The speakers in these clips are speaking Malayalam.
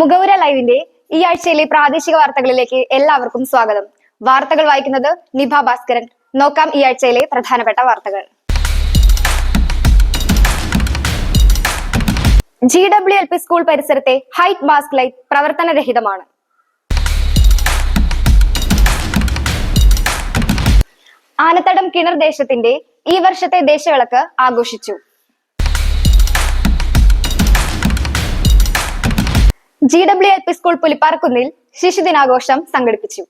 മുഖവുര ലൈവിന്റെ ഈ ആഴ്ചയിലെ പ്രാദേശിക വാർത്തകളിലേക്ക് എല്ലാവർക്കും സ്വാഗതം. വാർത്തകൾ വായിക്കുന്നത് നിഭ ഭാസ്കരൻ. നോക്കാം ഈ ആഴ്ചയിലെ പ്രധാനപ്പെട്ട വാർത്തകൾ. G W L P school പരിസരത്തെ ഹൈറ്റ് മാസ്ക് ലൈറ്റ് പ്രവർത്തനരഹിതമാണ്. ആനത്തടം കിണർ ദേശത്തിന്റെ ഈ വർഷത്തെ ദേശവിളക്ക് ആഘോഷിച്ചു. G W L P school പുലിപ്പാർക്കുന്നിൽ ശിശുദിനാഘോഷം സംഘടിപ്പിച്ചു.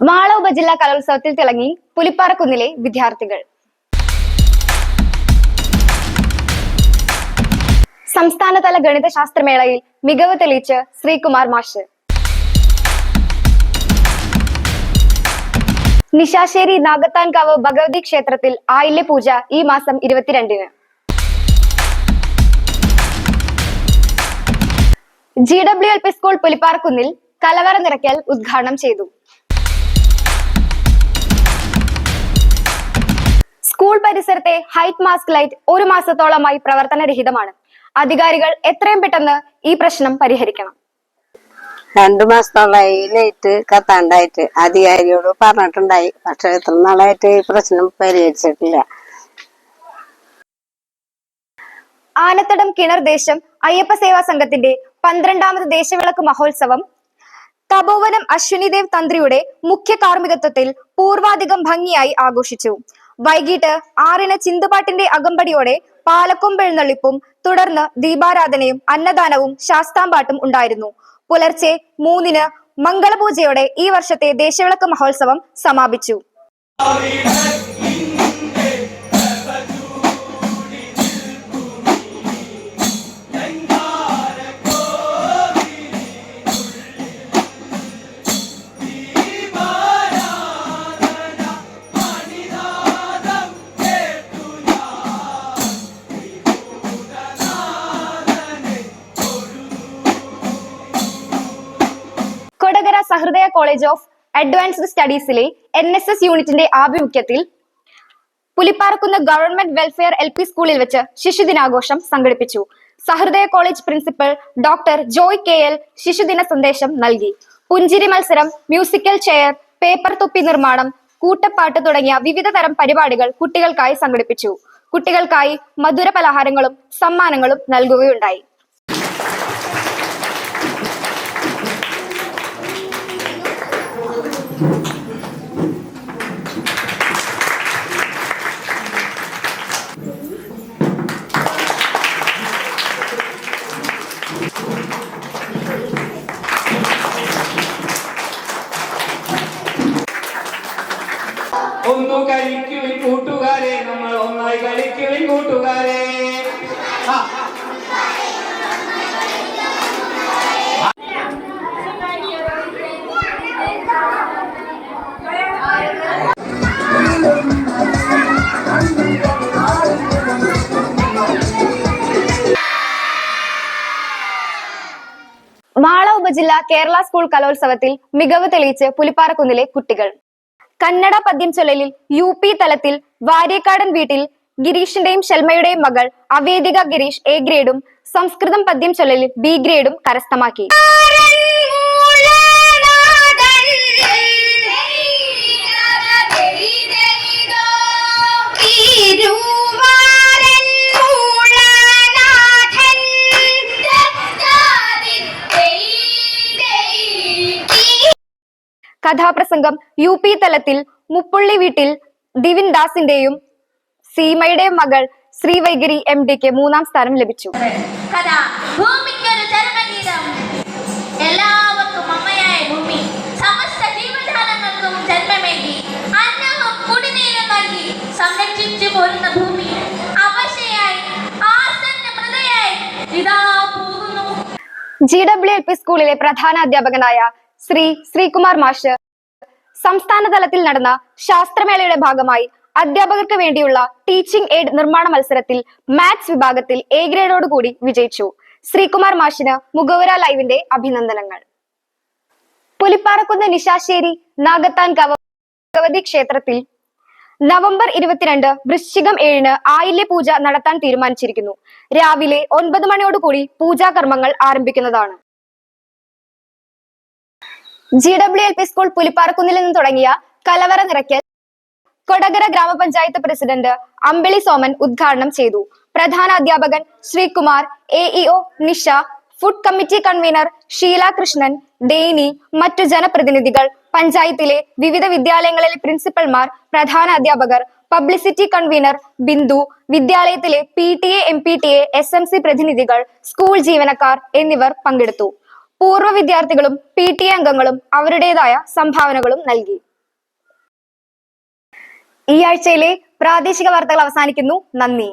മാള ഉപജില്ലാ കലോത്സവത്തിൽ തിളങ്ങി പുലിപ്പാറക്കുന്നിലെ വിദ്യാർത്ഥികൾ. സംസ്ഥാനതല ഗണിതശാസ്ത്രമേളയിൽ മികവ് തെളിയിച്ച് ശ്രീകുമാർ മാഷ്. നിശാശ്ശേരി നാഗത്താൻകാവ് ഭഗവതി ക്ഷേത്രത്തിൽ ആയില്യ പൂജ ഈ മാസം ഇരുപത്തിരണ്ടിന്. G W L P school പുലിപ്പാർക്കുന്നിൽ കലവറ നിറയ്ക്കൽ ഉദ്ഘാടനം ചെയ്തു. സ്കൂൾ പരിസരത്തെ ഹൈറ്റ് മാസ്ക് ലൈറ്റ് ഒരു മാസത്തോളമായി പ്രവർത്തനരഹിതമാണ്. അധികാരികൾ എത്രയും പെട്ടെന്ന് ഈ പ്രശ്നം പരിഹരിക്കണം. രണ്ടു മാസത്തോളമായി ലൈറ്റ് കത്താണ്ടായിട്ട് അധികാരിയോട് പറഞ്ഞിട്ടുണ്ടായി. പക്ഷെ എത്ര നാളായിട്ട് ഈ പ്രശ്നം പരിഹരിച്ചിട്ടില്ല. ആനത്തടം കിണർ ദേശം അയ്യപ്പ സേവാ സംഘത്തിന്റെ പന്ത്രണ്ടാമത് ദേശവിളക്ക് മഹോത്സവം. തപോവനം അശ്വിനിദേവ് തന്ത്രിയുടെ മുഖ്യ കാർമ്മികത്വത്തിൽ പൂർവാധികം ഭംഗിയായി ആഘോഷിച്ചു. വൈകിട്ട് ആറിന് ചിന്തുപാട്ടിന്റെ അകമ്പടിയോടെ പാലക്കൊമ്പെഴുന്നള്ളിപ്പും തുടർന്ന് ദീപാരാധനയും അന്നദാനവും ശാസ്താംപാട്ടും ഉണ്ടായിരുന്നു. പുലർച്ചെ മൂന്നിന് മംഗളപൂജയോടെ ഈ വർഷത്തെ ദേശവിളക്ക് മഹോത്സവം സമാപിച്ചു. സഹൃദയ കോളേജ് ഓഫ് അഡ്വാൻസ്ഡ് സ്റ്റഡീസിലെ എൻ എസ് എസ് യൂണിറ്റിന്റെ ആഭിമുഖ്യത്തിൽ Pulipparakkunnu government welfare L P സ്കൂളിൽ വെച്ച് ശിശുദിനാഘോഷം സംഘടിപ്പിച്ചു. Sahrudaya college principal doctor Joy K L ശിശുദിന സന്ദേശം നൽകി. പുഞ്ചിരി മത്സരം മ്യൂസിക്കൽ ചെയർ പേപ്പർ തൊപ്പി നിർമ്മാണം കൂട്ടപ്പാട്ട് തുടങ്ങിയ വിവിധ തരം പരിപാടികൾ കുട്ടികൾക്കായി സംഘടിപ്പിച്ചു. കുട്ടികൾക്കായി മധുര പലഹാരങ്ങളും സമ്മാനങ്ങളും നൽകുകയുണ്ടായി. ഒന്നു കളിക്കുവിൻ കൂട്ടുകാരെ നമ്മൾ ഒന്നായി കളിക്കുവിൻ കൂട്ടുകാരെ ഉപജില്ല കേരള സ്കൂൾ കലോത്സവത്തിൽ മികവ് തെളിയിച്ച് പുലിപ്പാറക്കുന്നിലെ കുട്ടികൾ. കന്നഡ പദ്യം ചൊല്ലലിൽ യു പി തലത്തിൽ വാര്യക്കാടൻ വീട്ടിൽ ഗിരീഷിന്റെയും ശൽമയുടെയും മകൾ അവേദിക ഗിരീഷ് എ ഗ്രേഡും സംസ്കൃതം പദ്യം ചൊല്ലലിൽ ബി ഗ്രേഡും കരസ്ഥമാക്കി. കഥാപ്രസംഗം യു പി തലത്തിൽ മുപ്പുള്ളി വീട്ടിൽ ദിവിൻ ദാസിന്റെയും സീമയുടെ മകൾ ശ്രീവൈഗിരി എം ഡിക്ക് മൂന്നാം സ്ഥാനം ലഭിച്ചു. കഥ ഭൂമിക്കൊരു ചരമഗീതം എല്ലാവർക്കും അമ്മയായ ഭൂമി സമസ്ത ജീവജാലങ്ങൾക്കും ജന്മമേകി അന്നവും കുടിനീരും നൽകി സംരക്ഷിച്ചു പോരുന്ന ഭൂമി. അവശയായി ആസന്ന മൃതയായി ഇതാ പോകുന്നു. ജി ഡബ്ല്യു എൽ പി സ്കൂളിലെ പ്രധാന അധ്യാപകനായ ശ്രീ ശ്രീകുമാർ മാഷ് സംസ്ഥാന തലത്തിൽ നടന്ന ശാസ്ത്രമേളയുടെ ഭാഗമായി അധ്യാപകർക്ക് വേണ്ടിയുള്ള ടീച്ചിങ് എയ്ഡ് നിർമ്മാണ മത്സരത്തിൽ മാത്സ് വിഭാഗത്തിൽ എ ഗ്രേഡോട് കൂടി വിജയിച്ചു. ശ്രീകുമാർ മാഷിന് മുഖവുര ലൈവിന്റെ അഭിനന്ദനങ്ങൾ. പുലിപ്പാറക്കുന്ന് നിശാശ്ശേരി നാഗത്താൻകാവ് ഭഗവതി ക്ഷേത്രത്തിൽ നവംബർ ഇരുപത്തിരണ്ട് വൃശ്ചികം ഏഴിന് ആയില്യ പൂജ നടത്താൻ തീരുമാനിച്ചിരിക്കുന്നു. രാവിലെ ഒൻപത് മണിയോടുകൂടി പൂജാകർമ്മങ്ങൾ ആരംഭിക്കുന്നതാണ്. G W L P school പുലിപ്പാറക്കുന്നിൽ നിന്ന് തുടങ്ങിയ കലവറ നിറയ്ക്കൽ കൊടകര ഗ്രാമപഞ്ചായത്ത് പ്രസിഡന്റ് അമ്പിളി സോമൻ ഉദ്ഘാടനം ചെയ്തു. പ്രധാന അധ്യാപകൻ Sreekumar A EO Nisha food committee convener Sheela Krishnan Dainy മറ്റു ജനപ്രതിനിധികൾ പഞ്ചായത്തിലെ വിവിധ വിദ്യാലയങ്ങളിലെ പ്രിൻസിപ്പൽമാർ പ്രധാന അധ്യാപകർ പബ്ലിസിറ്റി കൺവീനർ ബിന്ദു വിദ്യാലയത്തിലെ P T A M P T A S M C പ്രതിനിധികൾ സ്കൂൾ ജീവനക്കാർ എന്നിവർ പങ്കെടുത്തു. പൂർവ വിദ്യാർത്ഥികളും പി ടി എ അംഗങ്ങളും അവരുടേതായ സംഭാവനകളും നൽകി. ഈ ആഴ്ചയിലെ പ്രാദേശിക വാർത്തകൾ അവസാനിക്കുന്നു. നന്ദി.